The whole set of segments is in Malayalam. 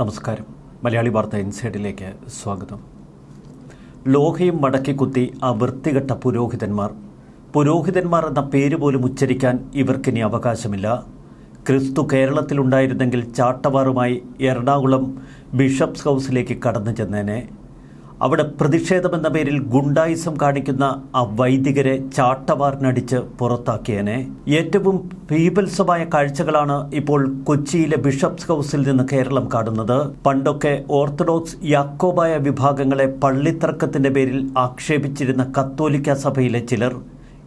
നമസ്കാരം. മലയാളി വാർത്ത ഇൻസൈഡിലേക്ക് സ്വാഗതം. ലോഹയും മടക്കി കുത്തി ആ വൃത്തികെട്ട പുരോഹിതന്മാർ. പുരോഹിതന്മാർ എന്ന പേര് പോലും ഉച്ചരിക്കാൻ ഇവർക്കിനി അവകാശമില്ല. ക്രിസ്തു കേരളത്തിലുണ്ടായിരുന്നെങ്കിൽ ചാട്ടവാറുമായി എറണാകുളം ബിഷപ്സ് ഹൗസിലേക്ക് കടന്നു ചെന്നേനെ. അവിടെ പ്രതിഷേധമെന്ന പേരിൽ ഗുണ്ടായിസം കാണിക്കുന്ന ആ വൈദികരെ ചാട്ടവാറിനടിച്ച് പുറത്താക്കിയനെ. ഏറ്റവും പീപൽസമായ കാഴ്ചകളാണ് ഇപ്പോൾ കൊച്ചിയിലെ ബിഷപ്സ് ഹൗസിൽ നിന്ന് കേരളം കാണുന്നത് പണ്ടൊക്കെ ഓർത്തഡോക്സ് യാക്കോബായ വിഭാഗങ്ങളെ പള്ളിത്തർക്കത്തിന്റെ പേരിൽ ആക്ഷേപിച്ചിരുന്ന കത്തോലിക്ക സഭയിലെ ചിലർ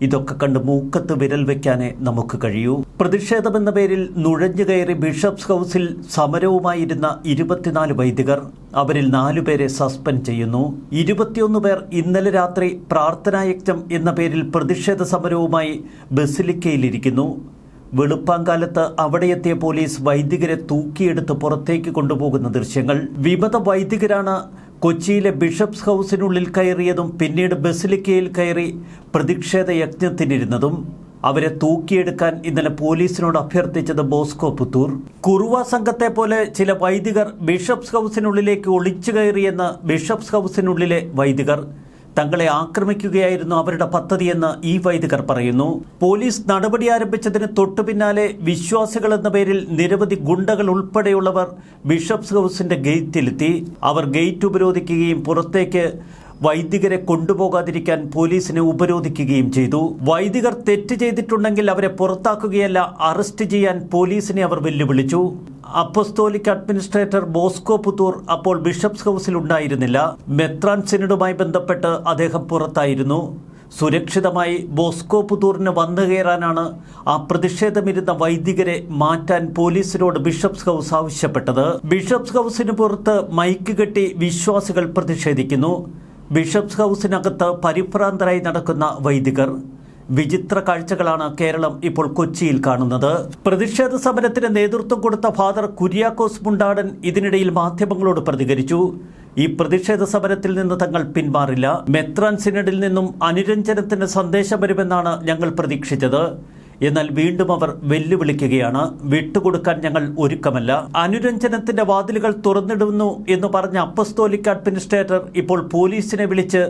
ഇതൊക്കെ കണ്ട് മൂക്കത്ത് വിരൽ വെക്കാനേ നമുക്ക് കഴിയൂ. പ്രതിഷേധമെന്ന പേരിൽ നുഴഞ്ഞു കയറി ബിഷപ്സ് ഹൗസിൽ സമരവുമായിരുന്ന ഇരുപത്തിനാല് വൈദികർ അവരിൽ നാലുപേരെ സസ്പെൻഡ് ചെയ്യുന്നു. ഇരുപത്തിയൊന്ന് പേർ ഇന്നലെ രാത്രി പ്രാർത്ഥനായജ്ഞം എന്ന പേരിൽ പ്രതിഷേധ സമരവുമായി ബസിലിക്കയിലിരിക്കുന്നു. വെളുപ്പാങ്കാലത്ത് അവിടെയെത്തിയ പോലീസ് വൈദികരെ തൂക്കിയെടുത്ത് പുറത്തേക്ക് കൊണ്ടുപോകുന്ന ദൃശ്യങ്ങൾ. വിമത വൈദികരാണ് കൊച്ചിയിലെ ബിഷപ്സ് ഹൗസിനുള്ളിൽ കയറിയതും പിന്നീട് ബസിലിക്കയിൽ കയറി പ്രതിഷേധ യജ്ഞത്തിനിരുന്നതും അവരെ തൂക്കിയെടുക്കാൻ ഇന്നലെ പോലീസിനോട് അഭ്യർത്ഥിച്ചത് ബോസ്കോ പുത്തൂർ. കുറുവ സംഘത്തെ പോലെ ചില വൈദികർ ബിഷപ്സ് ഹൗസിനുള്ളിലേക്ക് ഒളിച്ചു കയറിയെന്ന് ബിഷപ്സ് ഹൗസിനുള്ളിലെ വൈദികർ തങ്ങളെ ആക്രമിക്കുകയായിരുന്നു അവരുടെ പദ്ധതിയെന്ന് ഈ വൈദികർ പറയുന്നു. പോലീസ് നടപടി ആരംഭിച്ചതിന് തൊട്ടു പിന്നാലെ വിശ്വാസികൾ എന്ന പേരിൽ നിരവധി ഗുണ്ടകൾ ഉൾപ്പെടെയുള്ളവർ ബിഷപ്സ് ഹൗസിന്റെ ഗേറ്റിലെത്തി. അവർ ഗേറ്റ് ഉപരോധിക്കുകയും പുറത്തേക്ക് വൈദികരെ കൊണ്ടുപോകാതിരിക്കാൻ പോലീസിനെ ഉപരോധിക്കുകയും ചെയ്തു. വൈദികർ തെറ്റ് ചെയ്തിട്ടുണ്ടെങ്കിൽ അവരെ പുറത്താക്കുകയല്ല അറസ്റ്റ് ചെയ്യാൻ പോലീസിനെ അവർ വെല്ലുവിളിച്ചു. അപ്പസ്തോലിക് അഡ്മിനിസ്ട്രേറ്റർ ബോസ്കോ പുത്തൂർ അപ്പോൾ ബിഷപ്സ് ഹൗസിൽ ഉണ്ടായിരുന്നില്ല. മെത്രാൻ സിനഡുമായി ബന്ധപ്പെട്ട് അദ്ദേഹം പുറത്തായിരുന്നു. സുരക്ഷിതമായി ബോസ്കോ പുത്തൂറിന് വന്നു കയറാനാണ് ആ പ്രതിഷേധമിരുന്ന വൈദികരെ മാറ്റാൻ പോലീസിനോട് ബിഷപ്സ് ഹൗസ് ആവശ്യപ്പെട്ടത്. ബിഷപ്സ് ഹൗസിന് പുറത്ത് മൈക്ക് കെട്ടി വിശ്വാസികൾ പ്രതിഷേധിക്കുന്നു. ബിഷപ്സ് ഹൗസിനകത്ത് പരിഭ്രാന്തരായി നടക്കുന്ന വൈദികർ. വിചിത്ര കാഴ്ചകളാണ് കേരളം ഇപ്പോൾ കൊച്ചിയിൽ കാണുന്നത്. പ്രതിഷേധ സമരത്തിന് നേതൃത്വം കൊടുത്ത ഫാദർ കുര്യാക്കോസ് മുണ്ടാടൻ ഇതിനിടയിൽ മാധ്യമങ്ങളോട് പ്രതികരിച്ചു. ഈ പ്രതിഷേധ സമരത്തിൽ നിന്ന് തങ്ങൾ പിന്മാറില്ല. മെത്രാൻ സിനഡിൽ നിന്നും അനുരഞ്ജനത്തിന് സന്ദേശം വരുമെന്നാണ് ഞങ്ങൾ പ്രതീക്ഷിച്ചത്. എന്നാൽ വീണ്ടും അവർ വെല്ലുവിളിക്കുകയാണ്. വിട്ടുകൊടുക്കാൻ ഞങ്ങൾ ഒരുക്കമല്ല. അനുരഞ്ജനത്തിന്റെ വാതിലുകൾ തുറന്നിടുന്നു എന്ന് പറഞ്ഞ അപ്പസ്തോലിക് അഡ്മിനിസ്ട്രേറ്റർ ഇപ്പോൾ പോലീസിനെ വിളിച്ച്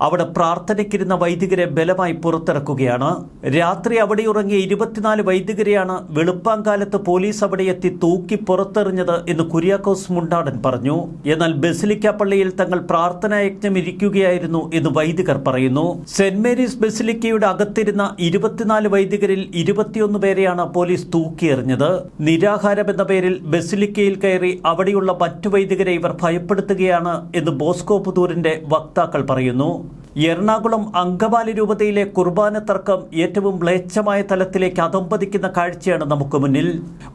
അവിടെ പ്രാർത്ഥനയ്ക്കിരുന്ന വൈദികരെ ബലമായി പുറത്തിറക്കുകയാണ്. രാത്രി അവിടെ ഉറങ്ങിയ ഇരുപത്തിനാല് വൈദികരെയാണ് വെളുപ്പാങ്കാലത്ത് പോലീസ് അവിടെ എത്തി തൂക്കി പുറത്തെറിഞ്ഞത് എന്ന് കുര്യാക്കോസ് മുണ്ടാടൻ പറഞ്ഞു. എന്നാൽ ബസിലിക്ക പള്ളിയിൽ തങ്ങൾ പ്രാർത്ഥനായജ്ഞം ഇരിക്കുകയായിരുന്നു എന്ന് വൈദികർ പറയുന്നു. സെന്റ് മേരീസ് ബസിലിക്കയുടെ അകത്തിരുന്ന ഇരുപത്തിനാല് വൈദികരിൽ ഇരുപത്തിയൊന്ന് പേരെയാണ് പോലീസ് തൂക്കിയെറിഞ്ഞത്. നിരാഹാരം എന്ന പേരിൽ ബസിലിക്കയിൽ കയറി അവിടെയുള്ള മറ്റു വൈദികരെ ഇവർ ഭയപ്പെടുത്തുകയാണ് എന്ന് ബോസ്കോ പുതൂരിന്റെ വക്താക്കൾ പറയുന്നു. എറണാകുളം അങ്കമാലി രൂപതയിലെ കുർബാന തർക്കം ഏറ്റവും മ്ലേച്ഛമായ തലത്തിലേക്ക് അധംപതിക്കുന്ന കാഴ്ചയാണ് നമുക്ക് മുന്നിൽ.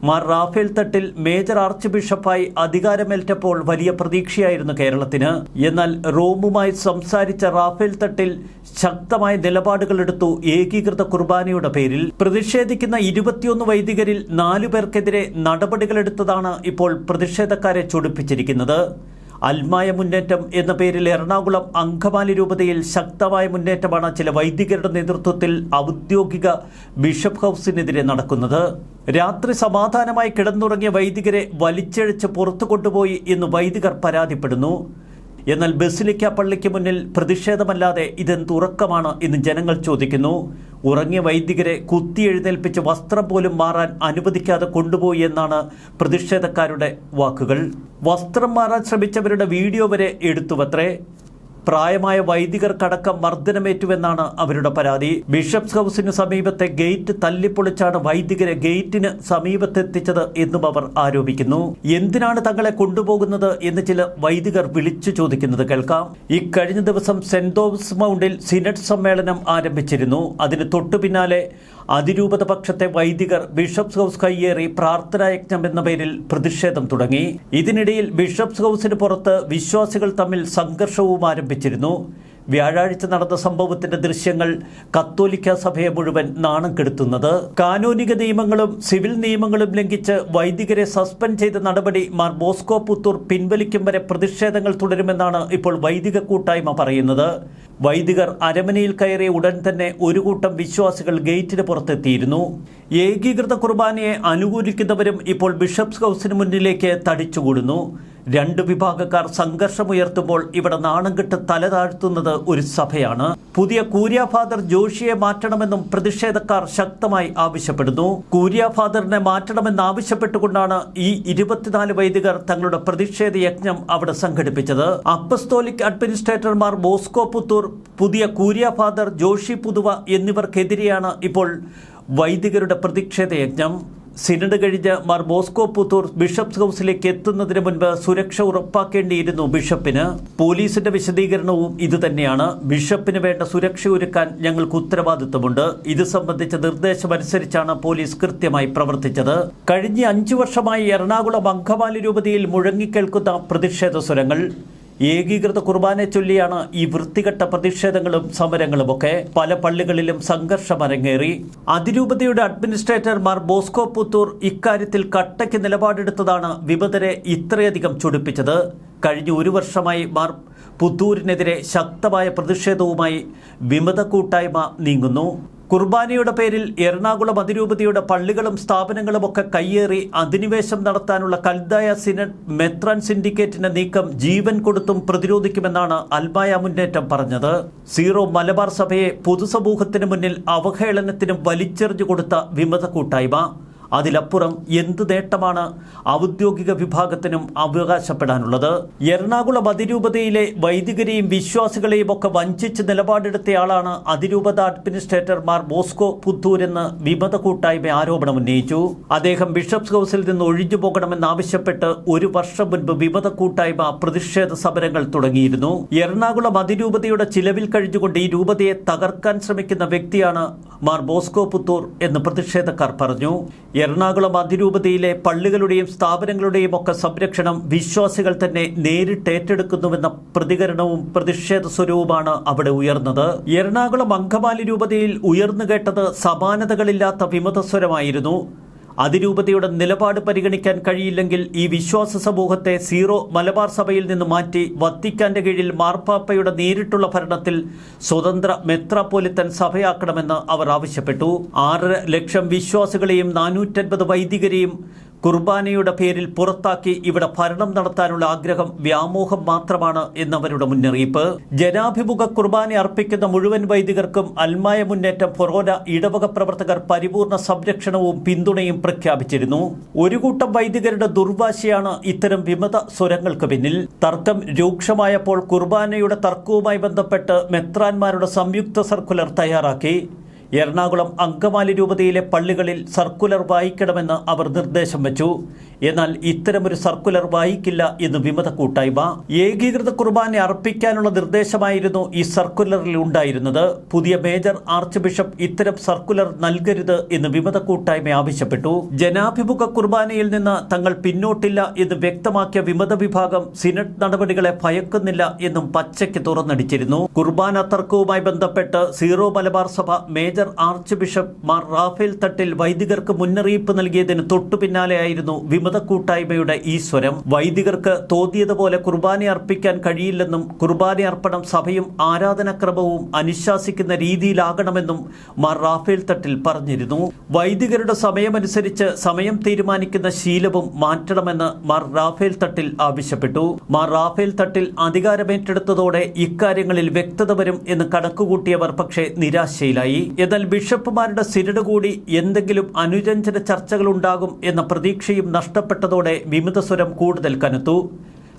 Mar Rafale Thattil major arch ബിഷപ്പായി അധികാരമേറ്റപ്പോൾ വലിയ പ്രതീക്ഷയായിരുന്നു കേരളത്തിന്. എന്നാൽ റോമുമായി സംസാരിച്ച റാഫേൽ തട്ടിൽ ശക്തമായ നിലപാടുകൾ എടുത്തു ഏകീകൃത കുർബാനയുടെ പേരിൽ. പ്രതിഷേധിക്കുന്ന ഇരുപത്തിയൊന്ന് വൈദികരിൽ നാലു പേർക്കെതിരെ നടപടികളെടുത്തതാണ് ഇപ്പോൾ പ്രതിഷേധക്കാരെ ചൊടിപ്പിച്ചിരിക്കുന്നത്. അൽമായ മുന്നേറ്റം എന്ന പേരിൽ എറണാകുളം അങ്കമാലി രൂപതയിൽ ശക്തമായ മുന്നേറ്റമാണ് ചില വൈദികരുടെ നേതൃത്വത്തിൽ ഔദ്യോഗിക ബിഷപ്പ് ഹൗസിനെതിരെ നടക്കുന്നത്. രാത്രി സമാധാനമായി കിടന്നുറങ്ങിയ വൈദികരെ വലിച്ചഴിച്ച് പുറത്തു കൊണ്ടുപോയി എന്ന് വൈദികർ പരാതിപ്പെടുന്നു. എന്നാൽ ബസിലിക്ക പള്ളിക്ക് മുന്നിൽ പ്രതിഷേധമല്ലാതെ ഇതെന്തുറക്കമാണ് എന്ന് ജനങ്ങൾ ചോദിക്കുന്നു. ഉറങ്ങിയ വൈദികരെ കുത്തിയെഴുന്നേൽപ്പിച്ച് വസ്ത്രം പോലും മാറാൻ അനുവദിക്കാതെ കൊണ്ടുപോയി എന്നാണ് പ്രതിഷേധക്കാരുടെ വാക്കുകൾ. വസ്ത്രം മാറാൻ ശ്രമിച്ചവരുടെ വീഡിയോ വരെ എടുത്തുവത്രേ. പ്രായമായ വൈദികർക്കടക്കം മർദ്ദനമേറ്റുവെന്നാണ് അവരുടെ പരാതി. ബിഷപ്സ് ഹൗസിന് സമീപത്തെ ഗേറ്റ് തല്ലിപ്പൊളിച്ചാണ് വൈദികരെ ഗേറ്റിന് സമീപത്തെത്തിച്ചത് എന്നും അവർ ആരോപിക്കുന്നു. എന്തിനാണ് തങ്ങളെ കൊണ്ടുപോകുന്നത് എന്ന് ചില വൈദികർ വിളിച്ചു ചോദിക്കുന്നത് കേൾക്കാം. ഇക്കഴിഞ്ഞ ദിവസം സെന്റ് തോമസ് മൗണ്ടിൽ സിനഡ് സമ്മേളനം ആരംഭിച്ചിരുന്നു. അതിന് തൊട്ടു പിന്നാലെ അതിരൂപത പക്ഷത്തെ വൈദികർ ബിഷപ്സ് ഹൗസ് കയ്യേറി പ്രാർത്ഥനായജ്ഞം എന്ന പേരിൽ പ്രതിഷേധം തുടങ്ങി. ഇതിനിടയിൽ ബിഷപ്സ് ഹൗസിന് പുറത്ത് വിശ്വാസികൾ തമ്മിൽ സംഘർഷവും ആരംഭിച്ചിരുന്നു. വ്യാഴാഴ്ച നടന്ന സംഭവത്തിന്റെ ദൃശ്യങ്ങൾ കത്തോലിക്ക സഭയെ മുഴുവൻ നാണം കെടുത്തുന്നത്. കാനൂനിക നിയമങ്ങളും സിവിൽ നിയമങ്ങളും ലംഘിച്ച് വൈദികരെ സസ്പെൻഡ് ചെയ്ത നടപടി മാർ ബോസ്കോ പുത്തൂർ പിൻവലിക്കും വരെ പ്രതിഷേധങ്ങൾ തുടരുമെന്നാണ് ഇപ്പോൾ വൈദിക കൂട്ടായ്മ പറയുന്നത്. വൈദികർ അരമനയിൽ കയറിയ ഉടൻ തന്നെ ഒരു കൂട്ടം വിശ്വാസികൾ ഗേറ്റിന് പുറത്തെത്തിയിരുന്നു. ഏകീകൃത കുർബാനയെ അനുകൂലിക്കുന്നവരും ഇപ്പോൾ ബിഷപ്സ് ഹൗസിന് മുന്നിലേക്ക് തടിച്ചുകൂടുന്നു. രണ്ട് വിഭാഗക്കാർ സംഘർഷമുയർത്തുമ്പോൾ ഇവിടെ നാണം കെട്ട് തല താഴ്ത്തുന്നത് ഒരു സഭയാണ്. പുതിയ കൂര്യ ഫാദർ ജോഷിയെ മാറ്റണമെന്നും പ്രതിഷേധക്കാർ ശക്തമായി ആവശ്യപ്പെടുന്നു. കൂര്യ ഫാദറിനെ മാറ്റണമെന്ന് ആവശ്യപ്പെട്ടുകൊണ്ടാണ് ഈ ഇരുപത്തിനാല് വൈദികർ തങ്ങളുടെ പ്രതിഷേധ യജ്ഞം അവിടെ സംഘടിപ്പിച്ചത്. അപ്പസ്തോലിക് അഡ്മിനിസ്ട്രേറ്റർമാർ ബോസ്കോ പുത്തൂർ പുതിയ കൂര്യ ഫാദർ ജോഷി പുതുവ എന്നിവർക്കെതിരെയാണ് ഇപ്പോൾ വൈദികരുടെ പ്രതിഷേധ യജ്ഞം. സിനഡ് കഴിഞ്ഞ് മാർ ബോസ്കോ പുത്തൂർ ബിഷപ്സ് ഹൗസിലേക്ക് എത്തുന്നതിന് മുൻപ് സുരക്ഷ ഉറപ്പാക്കേണ്ടിയിരുന്നു ബിഷപ്പിന്. പോലീസിന്റെ വിശദീകരണവും ഇതുതന്നെയാണ്. ബിഷപ്പിന് വേണ്ട സുരക്ഷ ഒരുക്കാൻ ഞങ്ങൾക്ക് ഉത്തരവാദിത്വമുണ്ട്. ഇത് സംബന്ധിച്ച നിർദ്ദേശമനുസരിച്ചാണ് പോലീസ് കൃത്യമായി പ്രവർത്തിച്ചത്. കഴിഞ്ഞ അഞ്ചു വർഷമായി എറണാകുളം അങ്കമാലി രൂപതയിൽ മുഴങ്ങിക്കേൾക്കുന്ന പ്രതിഷേധ സ്വരങ്ങൾ. ഏകീകൃത കുർബാനെ ചൊല്ലിയാണ് ഈ വൃത്തികെട്ട പ്രതിഷേധങ്ങളും സമരങ്ങളുമൊക്കെ പല പള്ളികളിലും സംഘർഷം അരങ്ങേറി. അതിരൂപതയുടെ അഡ്മിനിസ്ട്രേറ്റർ മാർ ബോസ്കോ പുത്തൂർ ഇക്കാര്യത്തിൽ കട്ടയ്ക്ക് നിലപാടെടുത്തതാണ് വിമതരെ ഇത്രയധികം ചൊടിപ്പിച്ചത്. കഴിഞ്ഞ ഒരു വർഷമായി മാർ പുത്തൂരിനെതിരെ ശക്തമായ പ്രതിഷേധവുമായി വിമത കൂട്ടായ്മ നീങ്ങുന്നു. കുർബാനയുടെ പേരിൽ എറണാകുളം അതിരൂപതയുടെ പള്ളികളും സ്ഥാപനങ്ങളും ഒക്കെ കയ്യേറി അധിനിവേശം നടത്താനുള്ള കൽദായ സിനഡ് മെത്രാൻ സിൻഡിക്കേറ്റിന്റെ നീക്കം ജീവൻ കൊടുത്തും പ്രതിരോധിക്കുമെന്നാണ് അൽമായ മുന്നേറ്റം പറഞ്ഞത്. സീറോ മലബാർ സഭയെ പൊതുസമൂഹത്തിന് മുന്നിൽ അവഹേളനത്തിനും വലിച്ചെറിഞ്ഞു കൊടുത്ത വിമത കൂട്ടായ്മ. അതിലപ്പുറം എന്ത് നേട്ടമാണ് ഔദ്യോഗിക വിഭാഗത്തിനും അവകാശപ്പെടാനുള്ളത്? എറണാകുളം അതിരൂപതയിലെ വൈദികരെയും വിശ്വാസികളെയും ഒക്കെ വഞ്ചിച്ച് നിലപാടെടുത്തയാളാണ് അതിരൂപത അഡ്മിനിസ്ട്രേറ്റർമാർ ബോസ്കോ പുത്തൂരെന്ന് വിമത കൂട്ടായ്മ ആരോപണം ഉന്നയിച്ചു. അദ്ദേഹം ബിഷപ്സ് ഹൗസിൽ നിന്ന് ഒഴിഞ്ഞു പോകണമെന്നാവശ്യപ്പെട്ട് ഒരു വർഷം മുൻപ് വിമത കൂട്ടായ്മ പ്രതിഷേധ സമരങ്ങൾ തുടങ്ങിയിരുന്നു. എറണാകുളം അതിരൂപതയുടെ ചിലവിൽ കഴിഞ്ഞുകൊണ്ട് ഈ രൂപതയെ തകർക്കാൻ ശ്രമിക്കുന്ന വ്യക്തിയാണ് മാർ ബോസ്കോ പുത്തൂർ എന്ന് പ്രതിഷേധക്കാർ പറഞ്ഞു. എറണാകുളം അതിരൂപതയിലെ പള്ളികളുടെയും സ്ഥാപനങ്ങളുടെയും ഒക്കെ സംരക്ഷണം വിശ്വാസികൾ തന്നെ നേരിട്ട് ഏറ്റെടുക്കുന്നുവെന്ന പ്രതികരണവും പ്രതിഷേധ സ്വരവുമാണ് അവിടെ ഉയർന്നത്. എറണാകുളം അങ്കമാലി രൂപതയിൽ ഉയർന്നു കേട്ടത് സമാനതകളില്ലാത്ത വിമതസ്വരമായിരുന്നു അതിരൂപതയുടെ നിലപാട് പരിഗണിക്കാൻ കഴിയില്ലെങ്കിൽ ഈ വിശ്വാസ സമൂഹത്തെ സീറോ മലബാർ സഭയിൽ നിന്ന് മാറ്റി വത്തിക്കാന്റെ കീഴിൽ മാർപ്പാപ്പയുടെ നേരിട്ടുള്ള ഭരണത്തിൽ സ്വതന്ത്ര മെത്രാപ്പോലിത്തൻ സഭയാക്കണമെന്ന് അവർ ആവശ്യപ്പെട്ടു. ആറര ലക്ഷം വിശ്വാസികളെയും നാനൂറ്റൻപത് വൈദികരെയും കുർബാനയുടെ പേരിൽ പുറത്താക്കി ഇവിടെ ഭരണം നടത്താനുള്ള ആഗ്രഹം വ്യാമോഹം മാത്രമാണ് എന്നവരുടെ മുന്നറിയിപ്പ്. ജനാഭിമുഖ കുർബാന അർപ്പിക്കുന്ന മുഴുവൻ വൈദികർക്കും അൽമായ മുന്നേറ്റം ഫൊറോന ഇടവക പ്രവർത്തകർ പരിപൂർണ സംരക്ഷണവും പിന്തുണയും പ്രഖ്യാപിച്ചിരുന്നു. ഒരു കൂട്ടം വൈദികരുടെ ദുർവാശയാണ് ഇത്തരം വിമത സ്വരങ്ങൾക്ക് പിന്നിൽ. തർക്കം രൂക്ഷമായപ്പോൾ കുർബാനയുടെ തർക്കവുമായി ബന്ധപ്പെട്ട് മെത്രാന്മാരുടെ സംയുക്ത സർക്കുലർ തയ്യാറാക്കി. എറണാകുളം അങ്കമാലി രൂപതയിലെ പള്ളികളിൽ സർക്കുലർ വായിക്കണമെന്ന് അവർ നിർദ്ദേശം വെച്ചു. എന്നാൽ ഇത്തരമൊരു സർക്കുലർ വായിക്കില്ല എന്ന് വിമത കൂട്ടായ്മ. ഏകീകൃത കുർബാന അർപ്പിക്കാനുള്ള നിർദ്ദേശമായിരുന്നു ഈ സർക്കുലറിൽ ഉണ്ടായിരുന്നത്. പുതിയ മേജർ ആർച്ച് ബിഷപ്പ് ഇത്തരം സർക്കുലർ നൽകരുത് എന്ന് വിമത കൂട്ടായ്മ ആവശ്യപ്പെട്ടു. ജനാഭിമുഖ കുർബാനയിൽ നിന്ന് തങ്ങൾ പിന്നോട്ടില്ല എന്ന് വ്യക്തമാക്കിയ വിമത വിഭാഗം സിനഡ് നടപടികളെ ഭയക്കുന്നില്ല എന്നും പച്ചയ്ക്ക് തുറന്നടിച്ചിരുന്നു. കുർബാന തർക്കവുമായി ബന്ധപ്പെട്ട് സീറോ മലബാർ സഭ major arch bishop Mar Rafale Thattil വൈദികർക്ക് മുന്നറിയിപ്പ് നൽകിയതിന് തൊട്ടു പിന്നാലെയായിരുന്നു വിമത കൂട്ടായ്മയുടെ ഈ സ്വരം. വൈദികർക്ക് തോന്നിയതുപോലെ കുർബാന അർപ്പിക്കാൻ കഴിയില്ലെന്നും കുർബാന അർപ്പണം സഭയും ആരാധനാക്രമവും അനുശാസിക്കുന്ന രീതിയിലാകണമെന്നും മാർ റാഫേൽ തട്ടിൽ പറഞ്ഞിരുന്നു. വൈദികരുടെ സമയമനുസരിച്ച് സമയം തീരുമാനിക്കുന്ന ശീലവും മാറ്റണമെന്ന് മാർ റാഫേൽ തട്ടിൽ ആവശ്യപ്പെട്ടു. മാർ റാഫേൽ തട്ടിൽ അധികാരമേറ്റെടുത്തതോടെ ഇക്കാര്യങ്ങളിൽ വ്യക്തത വരും എന്ന് കണക്കുകൂട്ടിയവർ പക്ഷേ നിരാശയിലായി. എന്നാൽ ബിഷപ്പുമാരുടെ സിനഡ് കൂടി എന്തെങ്കിലും അനുരഞ്ജന ചർച്ചകളുണ്ടാകും എന്ന പ്രതീക്ഷയും നഷ്ടപ്പെട്ടതോടെ വിമതസ്വരം കൂടുതൽ കനത്തു.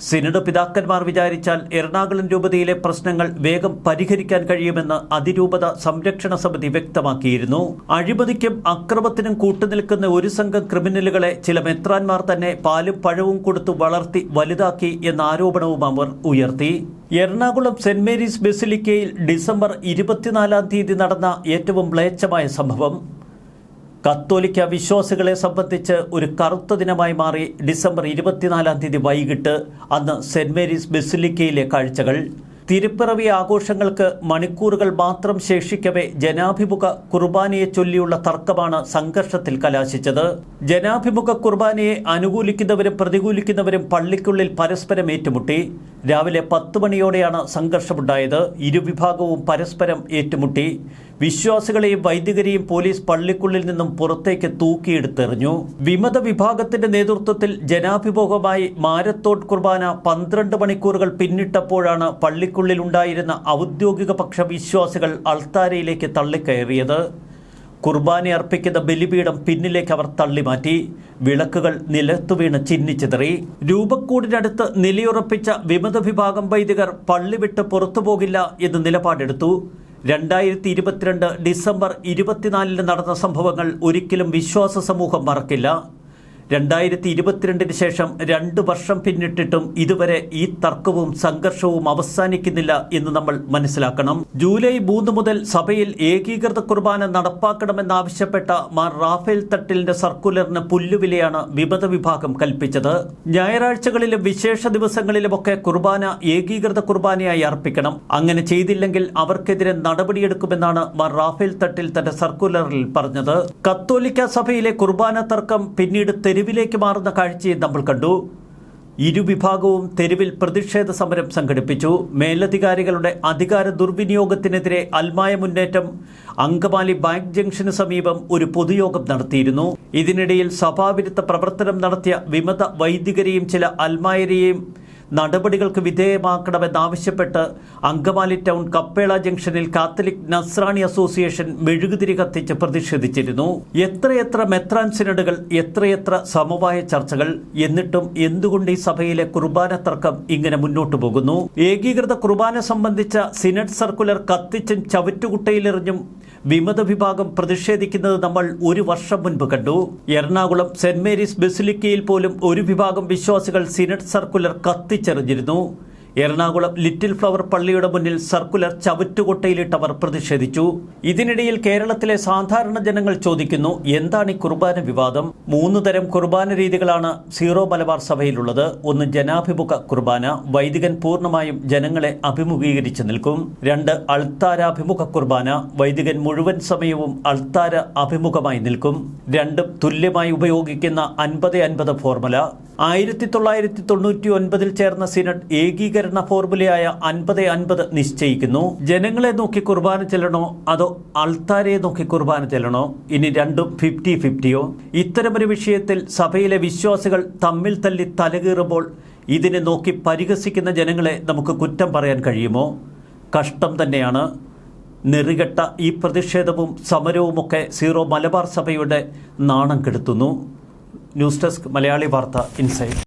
സിനഡ് പിതാക്കന്മാർ വിചാരിച്ചാൽ എറണാകുളം രൂപതയിലെ പ്രശ്നങ്ങൾ വേഗം പരിഹരിക്കാൻ കഴിയുമെന്ന് അതിരൂപത സംരക്ഷണ സമിതി വ്യക്തമാക്കിയിരുന്നു. അഴിമതിക്കും അക്രമത്തിനും കൂട്ടുനിൽക്കുന്ന ഒരു സംഘം ക്രിമിനലുകളെ ചില മെത്രാന്മാർ തന്നെ പാലും പഴവും കൊടുത്തു വളർത്തി വലുതാക്കി എന്ന ആരോപണവും അവർ ഉയർത്തി. എറണാകുളം സെന്റ് മേരീസ് ബെസിലിക്കയിൽ ഡിസംബർ ഇരുപത്തിനാലാം തീയതി നടന്ന ഏറ്റവും മ്ലേച്ഛമായ സംഭവം. കത്തോലിക്ക വിശ്വാസികളെ സംബന്ധിച്ച് ഒരു കറുത്ത ദിനമായി മാറി ഡിസംബർ ഇരുപത്തിനാലാം തീയതി വൈകിട്ട് അന്ന് സെന്റ് മേരീസ് ബെസിലിക്കയിലെ കാഴ്ചകൾ. തിരുപ്പിറവി ആഘോഷങ്ങൾക്ക് മണിക്കൂറുകൾ മാത്രം ശേഷിക്കവേ ജനാഭിമുഖ കുർബാനയെ ചൊല്ലിയുള്ള തർക്കമാണ് സംഘർഷത്തിൽ കലാശിച്ചത്. ജനാഭിമുഖ കുർബാനയെ അനുകൂലിക്കുന്നവരും പ്രതികൂലിക്കുന്നവരും പള്ളിക്കുള്ളിൽ പരസ്പരം ഏറ്റുമുട്ടി. രാവിലെ പത്ത് മണിയോടെയാണ് സംഘർഷമുണ്ടായത്. ഇരുവിഭാഗവും പരസ്പരം ഏറ്റുമുട്ടി. വിശ്വാസികളെയും വൈദികരെയും പോലീസ് പള്ളിക്കുള്ളിൽ നിന്നും പുറത്തേക്ക് തൂക്കിയെടുത്തെറിഞ്ഞു. വിമത വിഭാഗത്തിന്റെ നേതൃത്വത്തിൽ ജനാഭിമുഖമായി മാരത്തോട്ട് കുർബാന പന്ത്രണ്ട് മണിക്കൂറുകൾ പിന്നിട്ടപ്പോഴാണ് പള്ളിക്കുള്ളിലുണ്ടായിരുന്ന ഔദ്യോഗിക പക്ഷ വിശ്വാസികൾ അൾത്താരയിലേക്ക് തള്ളിക്കയറിയത്. കുർബാന അർപ്പിക്കുന്ന ബലിപീഠം പിന്നിലേക്ക് അവർ തള്ളിമാറ്റി. വിളക്കുകൾ നിലത്തു വീണ് ചിന്നിച്ചിതറി രൂപക്കൂടിനടുത്ത് നിലയുറപ്പിച്ച വിമത വിഭാഗം വൈദികർ പള്ളി വിട്ട് പുറത്തുപോകില്ല എന്ന് നിലപാടെടുത്തു. രണ്ടായിരത്തി ഇരുപത്തിരണ്ട് ഡിസംബർ ഇരുപത്തിനാലിന് നടന്ന സംഭവങ്ങൾ ഒരിക്കലും വിശ്വാസ സമൂഹം മറക്കില്ല. രണ്ടായിരത്തി ഇരുപത്തിരണ്ടിന് ശേഷം രണ്ട് വർഷം പിന്നിട്ടിട്ടും ഇതുവരെ ഈ തർക്കവും സംഘർഷവും അവസാനിക്കുന്നില്ല എന്ന് നമ്മൾ മനസ്സിലാക്കണം. ജൂലൈ മൂന്ന് മുതൽ സഭയിൽ ഏകീകൃത കുർബാന നടപ്പാക്കണമെന്നാവശ്യപ്പെട്ട മാർ റാഫേൽ തട്ടിലിന്റെ സർക്കുലറിന് പുല്ലുവിലയാണ് വിമത വിഭാഗം കൽപ്പിച്ചത്. ഞായറാഴ്ചകളിലും വിശേഷ ദിവസങ്ങളിലുമൊക്കെ കുർബാന ഏകീകൃത കുർബാനയായി അർപ്പിക്കണം. അങ്ങനെ ചെയ്തില്ലെങ്കിൽ അവർക്കെതിരെ നടപടിയെടുക്കുമെന്നാണ് മാർ റാഫേൽ തട്ടിൽ തന്റെ സർക്കുലറിൽ പറഞ്ഞത്. കത്തോലിക്ക സഭയിലെ കുർബാന തർക്കം പിന്നീട് തെരുവിലേക്ക് മാറുന്ന കാഴ്ചയും നമ്മൾ കണ്ടു. ഇരുവിഭാഗവും തെരുവിൽ പ്രതിഷേധ സമരം സംഘടിപ്പിച്ചു. മേലധികാരികളുടെ അധികാര ദുർവിനിയോഗത്തിനെതിരെ അൽമായ മുന്നേറ്റം അങ്കമാലി ബാങ്ക് ജംഗ്ഷന് സമീപം ഒരു പൊതുയോഗം നടത്തിയിരുന്നു. ഇതിനിടയിൽ സഭാവിരുദ്ധ പ്രവർത്തനം നടത്തിയ വിമത വൈദികരെയും ചില അൽമായരെയും നടപടികൾക്ക് വിധേയമാക്കണമെന്നാവശ്യപ്പെട്ട് അങ്കമാലി ടൗൺ കപ്പേള ജംഗ്ഷനിൽ കാത്തലിക് നസ്രാണി അസോസിയേഷൻ മെഴുകുതിരി കത്തിച്ച് പ്രതിഷേധിച്ചിരുന്നു. എത്രയെത്ര മെത്രാൻ സിനഡുകൾ എത്രയെത്ര സമവായ ചർച്ചകൾ എന്നിട്ടും എന്തുകൊണ്ട് ഈ സഭയിലെ കുർബാന തർക്കം ഇങ്ങനെ മുന്നോട്ടു പോകുന്നു? ഏകീകൃത കുർബാന സംബന്ധിച്ച സിനഡ് സർക്കുലർ കത്തിച്ചും ചവറ്റുകുട്ടയിലെറിഞ്ഞും വിമത വിഭാഗം പ്രതിഷേധിക്കുന്നത് നമ്മൾ ഒരു വർഷം മുൻപ് കണ്ടു. എറണാകുളം സെന്റ് മേരീസ് ബസിലിക്കയിൽ പോലും ഒരു വിഭാഗം വിശ്വാസികൾ സിനറ്റ് സർക്കുലർ കത്തിച്ചെറിഞ്ഞിരുന്നു. എറണാകുളം ലിറ്റിൽ ഫ്ലവർ പള്ളിയുടെ മുന്നിൽ സർക്കുലർ ചവറ്റുകൊട്ടയിലിട്ടവർ പ്രതിഷേധിച്ചു. ഇതിനിടയിൽ കേരളത്തിലെ സാധാരണ ജനങ്ങൾ ചോദിക്കുന്നു എന്താണ് ഈ കുർബാന വിവാദം? മൂന്ന് തരം കുർബാന രീതികളാണ് സീറോ മലബാർ സഭയിലുള്ളത്. ഒന്ന് ജനാഭിമുഖ കുർബാന വൈദികൻ പൂർണമായും ജനങ്ങളെ അഭിമുഖീകരിച്ച് നിൽക്കും. രണ്ട് അൾത്താരാഭിമുഖ കുർബാന വൈദികൻ മുഴുവൻ സമയവും അൾത്താര അഭിമുഖമായി നിൽക്കും. രണ്ടും തുല്യമായി ഉപയോഗിക്കുന്ന അൻപത് അൻപത് ഫോർമുല. ആയിരത്തി തൊള്ളായിരത്തി തൊണ്ണൂറ്റി ഒൻപതിൽ ചേർന്ന സിനഡ് ഏകീകരണ ഫോർമുലയായ അൻപത് അൻപത് നിശ്ചയിക്കുന്നു. ജനങ്ങളെ നോക്കി കുർബാന ചെല്ലണോ? അതോ അൾത്താരയെ നോക്കി കുർബാന ചെല്ലണോ? ഇനി രണ്ടും ഫിഫ്റ്റി ഫിഫ്റ്റിയോ? ഇത്തരമൊരു വിഷയത്തിൽ സഭയിലെ വിശ്വാസികൾ തമ്മിൽ തല്ലി തലകീറുമ്പോൾ ഇതിനെ നോക്കി പരിഹസിക്കുന്ന ജനങ്ങളെ നമുക്ക് കുറ്റം പറയാൻ കഴിയുമോ? കഷ്ടം തന്നെയാണ്. നെറികെട്ട ഈ പ്രതിഷേധവും സമരവുമൊക്കെ സീറോ മലബാർ സഭയുടെ നാണം കെടുത്തുന്നു. ന്യൂസ് ഡെസ്ക് മലയാളി വാർത്ത ഇൻസൈറ്റ്.